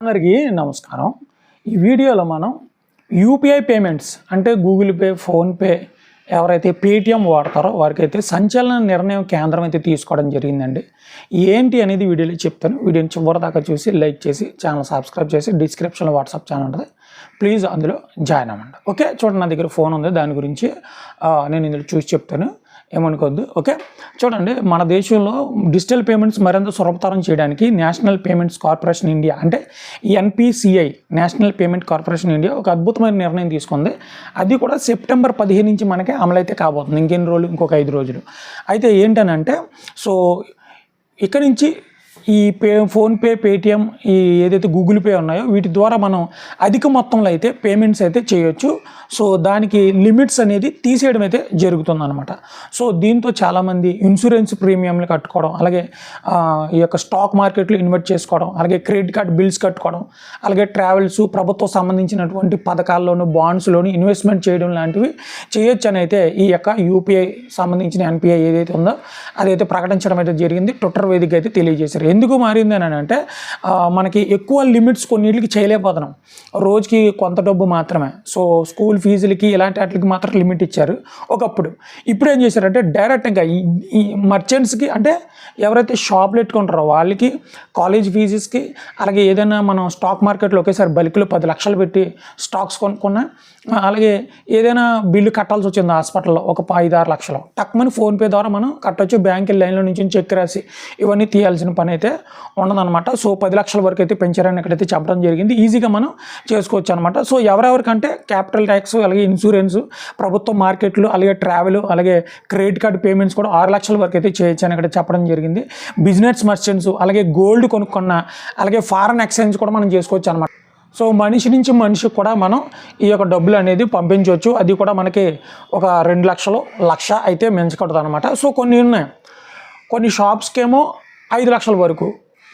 అందరికీ నమస్కారం. ఈ వీడియోలో మనం యూపీఐ పేమెంట్స్ అంటే గూగుల్ పే ఫోన్పే ఎవరైతే పేటిఎం వాడతారో వారికైతే సంచలన నిర్ణయం కేంద్రం అయితే తీసుకోవడం జరిగిందండి. ఏంటి అనేది వీడియోలో చెప్తాను. వీడియోని చివరి దాకా చూసి లైక్ చేసి ఛానల్ సబ్స్క్రైబ్ చేసి డిస్క్రిప్షన్లో వాట్సాప్ ఛానల్ ఉంటుంది. ప్లీజ్ అందులో జాయిన్ అవ్వండి. ఓకే చూడండి నా దగ్గర ఫోన్ ఉంది. దాని గురించి నేను ఇందులో చూసి చెప్తాను. ఏమనుకోద్దు ఓకే? చూడండి మన దేశంలో డిజిటల్ పేమెంట్స్ మరింత సులభతరం చేయడానికి నేషనల్ పేమెంట్స్ కార్పొరేషన్ ఇండియా అంటే NPCI National Payment Corporation India ఒక అద్భుతమైన నిర్ణయం తీసుకుంది. అది కూడా సెప్టెంబర్ పదిహేను నుంచి మనకి అమలైతే కాబోతుంది ఇంకెన్ని రోజులు ఇంకొక ఐదు రోజులు. అయితే ఏంటనంటే సో ఇక్కడ నుంచి ఈ పే ఫోన్పే పేటిఎం ఈ ఏదైతే గూగుల్ పే ఉన్నాయో వీటి ద్వారా మనం అధిక మొత్తంలో అయితే పేమెంట్స్ అయితే చేయొచ్చు. సో దానికి లిమిట్స్ అనేది తీసేయడం అయితే జరుగుతుందన్నమాట. సో దీంతో చాలామంది ఇన్సూరెన్స్ ప్రీమియంలు కట్టుకోవడం అలాగే ఈ యొక్క స్టాక్ మార్కెట్లో ఇన్వెస్ట్ చేసుకోవడం అలాగే క్రెడిట్ కార్డ్ బిల్స్ కట్టుకోవడం అలాగే ట్రావెల్స్ ప్రభుత్వం సంబంధించినటువంటి పథకాల్లోనూ బాండ్స్లోను ఇన్వెస్ట్మెంట్ చేయడం లాంటివి చేయొచ్చు అని అయితే ఈ యొక్క యూపీఐ సంబంధించిన ఎన్పిఐ ఏదైతే ఉందో అదైతే ప్రకటించడం అయితే జరిగింది. ట్విట్టర్ వేదిక అయితే తెలియజేశారు. ఎందుకు మారింది అని అంటే మనకి ఎక్కువ లిమిట్స్ కొన్నిటికి చేయలేకపోతున్నాం. రోజుకి కొంత డబ్బు మాత్రమే. సో స్కూల్ ఫీజులకి ఇలాంటి వాటికి మాత్రం లిమిట్ ఇచ్చారు ఒకప్పుడు. ఇప్పుడు ఏం చేశారంటే డైరెక్ట్ ఇంకా ఈ మర్చెంట్స్కి అంటే ఎవరైతే షాప్లు పెట్టుకుంటారో వాళ్ళకి కాలేజ్ ఫీజెస్కి అలాగే ఏదైనా మనం స్టాక్ మార్కెట్లో ఒకేసారి బల్క్లో పది లక్షలు పెట్టి స్టాక్స్ కొనుక్కున్నా అలాగే ఏదైనా బిల్లు కట్టాల్సి వచ్చింది హాస్పిటల్లో ఒక ఐదు ఆరు లక్షలు. టక్మని ఫోన్పే ద్వారా మనం కట్టొచ్చు బ్యాంక్ లైన్లో నుంచి చెక్ రాసి ఇవన్నీ తీయాల్సిన పని అయితే ఉండదన్నమాట. సో పది లక్షల వరకు అయితే పెంచారని ఇక్కడైతే చెప్పడం జరిగింది. ఈజీగా మనం చేసుకోవచ్చు అనమాట సో ఎవరెవరికంటే క్యాపిటల్ ట్యాక్స్ అలాగే ఇన్సూరెన్స్ ప్రభుత్వ మార్కెట్లు అలాగే ట్రావెల్ అలాగే క్రెడిట్ కార్డ్ పేమెంట్స్ కూడా ఆరు లక్షల వరకు అయితే చేయొచ్చు అని ఇక్కడ చెప్పడం జరిగింది. బిజినెస్ మర్చెంట్స్ అలాగే గోల్డ్ కొనుక్కున్న అలాగే ఫారెన్ ఎక్స్చేంజ్ కూడా మనం చేసుకోవచ్చు అనమాట సో మనిషి నుంచి మనిషికి కూడా మనం ఈ యొక్క డబ్బులు అనేది పంపించవచ్చు. అది కూడా మనకి ఒక రెండు లక్షలు లక్ష అయితే మించకూడదు అనమాట సో కొన్ని ఉన్నాయి. కొన్ని షాప్స్కేమో ఐదు లక్షల వరకు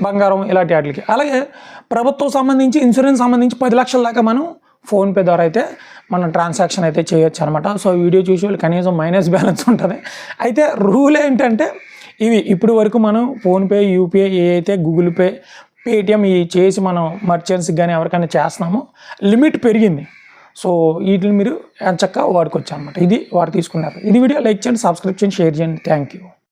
బంగారం ఇలాంటి వాటికి. అలాగే ప్రభుత్వం సంబంధించి ఇన్సూరెన్స్ సంబంధించి పది లక్షల దాకా మనం ఫోన్పే ద్వారా అయితే మనం ట్రాన్సాక్షన్ అయితే చేయొచ్చు అనమాట సో వీడియో చూసి వాళ్ళు కనీసం మైనస్ బ్యాలెన్స్ ఉంటుంది. అయితే రూల్ ఏంటంటే ఇవి ఇప్పుడు వరకు మనం ఫోన్పే యూపీఐ ఏ అయితే గూగుల్ పే పేటిఎం ఈ చేసి మనం మర్చెంట్స్కి కానీ ఎవరికైనా చేస్తున్నామో లిమిట్ పెరిగింది. సో వీటిని మీరు చక్కగా వాడుకోవచ్చు అనమాట ఇది వారు తీసుకున్నారు. ఇది వీడియో లైక్ చేయండి సబ్స్క్రిప్షన్ షేర్ చేయండి. Thank you